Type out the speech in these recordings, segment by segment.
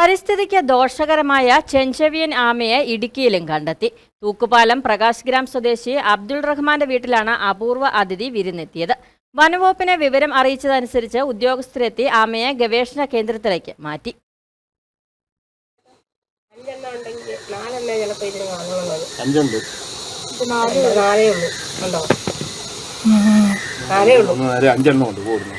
പരിസ്ഥിതിക്ക് ദോഷകരമായ ചെഞ്ചവിയൻ ആമയെ ഇടുക്കിയിലും കണ്ടെത്തി. തൂക്കുപാലം പ്രകാശ് ഗ്രാം സ്വദേശി അബ്ദുൾ റഹ്മാന്റെ വീട്ടിലാണ് അപൂർവ അതിഥി വിരുന്നെത്തിയത്. വനവകുപ്പിനെ വിവരം അറിയിച്ചതനുസരിച്ച് ഉദ്യോഗസ്ഥരെത്തി ആമയെ ഗവേഷണ കേന്ദ്രത്തിലേക്ക് മാറ്റി. അഞ്ചെണ്ണം ഉണ്ടോ നാലേ ഉള്ളൂ. ഒന്ന് അഞ്ചെണ്ണം ഉണ്ട് കൂടുന്നു.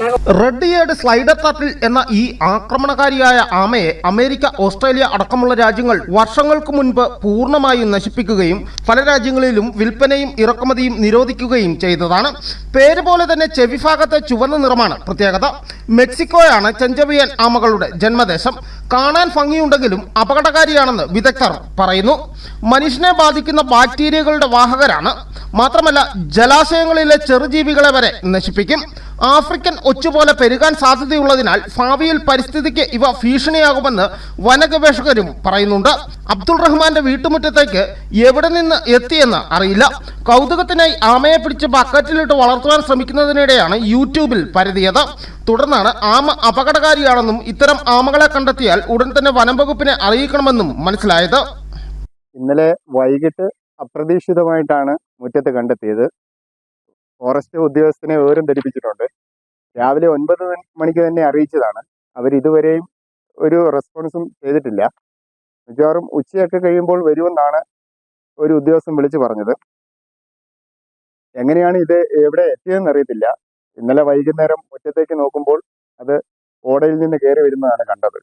റെഡ് ഇയേർഡ് സ്ലൈഡർ ടർട്ടിൽ എന്ന ഈ ആക്രമണകാരിയായ ആമയെ അമേരിക്ക ഓസ്ട്രേലിയ അടക്കമുള്ള രാജ്യങ്ങൾ വർഷങ്ങൾക്ക് മുൻപ് പൂർണമായും നശിപ്പിക്കുകയും പല രാജ്യങ്ങളിലും വിൽപ്പനയും ഇറക്കുമതിയും നിരോധിക്കുകയും ചെയ്തതാണ്. പേര് പോലെ തന്നെ ചെവിഭാഗത്തെ ചുവന്ന നിറമാണ് പ്രത്യേകത. മെക്സിക്കോയാണ് ചെഞ്ചവിയൻ ആമകളുടെ ജന്മദേശം. കാണാൻ ഭംഗിയുണ്ടെങ്കിലും അപകടകാരിയാണെന്ന് വിദഗ്ധർ പറയുന്നു. മനുഷ്യനെ ബാധിക്കുന്ന ബാക്ടീരിയകളുടെ വാഹകരാണ്. മാത്രമല്ല ജലാശയങ്ങളിലെ ചെറുജീവികളെ വരെ നശിപ്പിക്കും. ആഫ്രിക്കൻ ഒച്ചുപോലെ പെരുകാൻ സാധ്യതയുള്ളതിനാൽ ഭാവിയിൽ പരിസ്ഥിതിക്ക് ഇവ ഭീഷണിയാകുമെന്ന് വനഗവേഷകരും പറയുന്നുണ്ട്. അബ്ദുൾ റഹ്മാന്റെ വീട്ടുമുറ്റത്തേക്ക് എവിടെ നിന്ന് എത്തിയെന്ന് അറിയില്ല. കൗതുകത്തിനായി ആമയെ പിടിച്ച് ബക്കറ്റിലിട്ട് വളർത്തുവാൻ ശ്രമിക്കുന്നതിനിടെയാണ് യൂട്യൂബിൽ പരതിയത്. തുടർന്നാണ് ആമ അപകടകാരിയാണെന്നും ഇത്തരം ആമകളെ കണ്ടെത്തിയാൽ ഉടൻ തന്നെ വനം വകുപ്പിനെ അറിയിക്കണമെന്നും മനസ്സിലായത്. ഇന്നലെ വൈകിട്ട് അപ്രതീക്ഷിതമായിട്ടാണ് മുറ്റത്ത് കണ്ടെത്തിയത്. ഫോറസ്റ്റ് ഉദ്യോഗസ്ഥനെ വിവരം ധരിപ്പിച്ചിട്ടുണ്ട്. രാവിലെ ഒൻപത് മണിക്ക് തന്നെ അറിയിച്ചതാണ്. അവർ ഇതുവരെയും ഒരു റെസ്പോൺസും ചെയ്തിട്ടില്ല. മിക്കവാറും ഉച്ചയൊക്കെ കഴിയുമ്പോൾ വരുമെന്നാണ് ഒരു ഉദ്യോഗസ്ഥൻ വിളിച്ചു പറഞ്ഞത്. എങ്ങനെയാണ് ഇത് എവിടെ എത്തിയതെന്ന് അറിയത്തില്ല. ഇന്നലെ വൈകുന്നേരം മുറ്റത്തേക്ക് നോക്കുമ്പോൾ അത് ഓടയിൽ നിന്ന് കയറി വരുന്നതാണ് കണ്ടത്.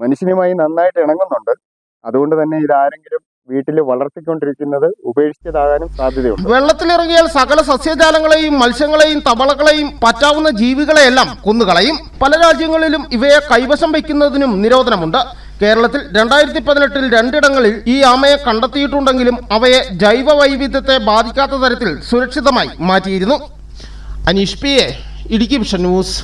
മനുഷ്യനുമായി നന്നായിട്ട് ഇണങ്ങുന്നുണ്ട്. അതുകൊണ്ട് തന്നെ ഇതാരെങ്കിലും വീട്ടിൽ വളർത്തിക്കൊണ്ടിരിക്കുന്നത് ഉപേക്ഷിച്ചതാകാനും സാധ്യതയുണ്ട്. വെള്ളത്തിലിറങ്ങിയാൽ സകല സസ്യജാലങ്ങളെയും മത്സ്യങ്ങളെയും തവളകളെയും പറ്റാവുന്ന ജീവികളെയെല്ലാം കൊന്നുകളയും. പല രാജ്യങ്ങളിലും ഇവയെ കൈവശം വയ്ക്കുന്നതിനും നിരോധനമുണ്ട്. കേരളത്തിൽ രണ്ടായിരത്തി പതിനെട്ടിൽ രണ്ടിടങ്ങളിൽ ഈ ആമയെ കണ്ടെത്തിയിട്ടുണ്ടെങ്കിലും അവയെ ജൈവ വൈവിധ്യത്തെ ബാധിക്കാത്ത തരത്തിൽ സുരക്ഷിതമായി മാറ്റിയിരുന്നു. Aneesh P A Idukki news.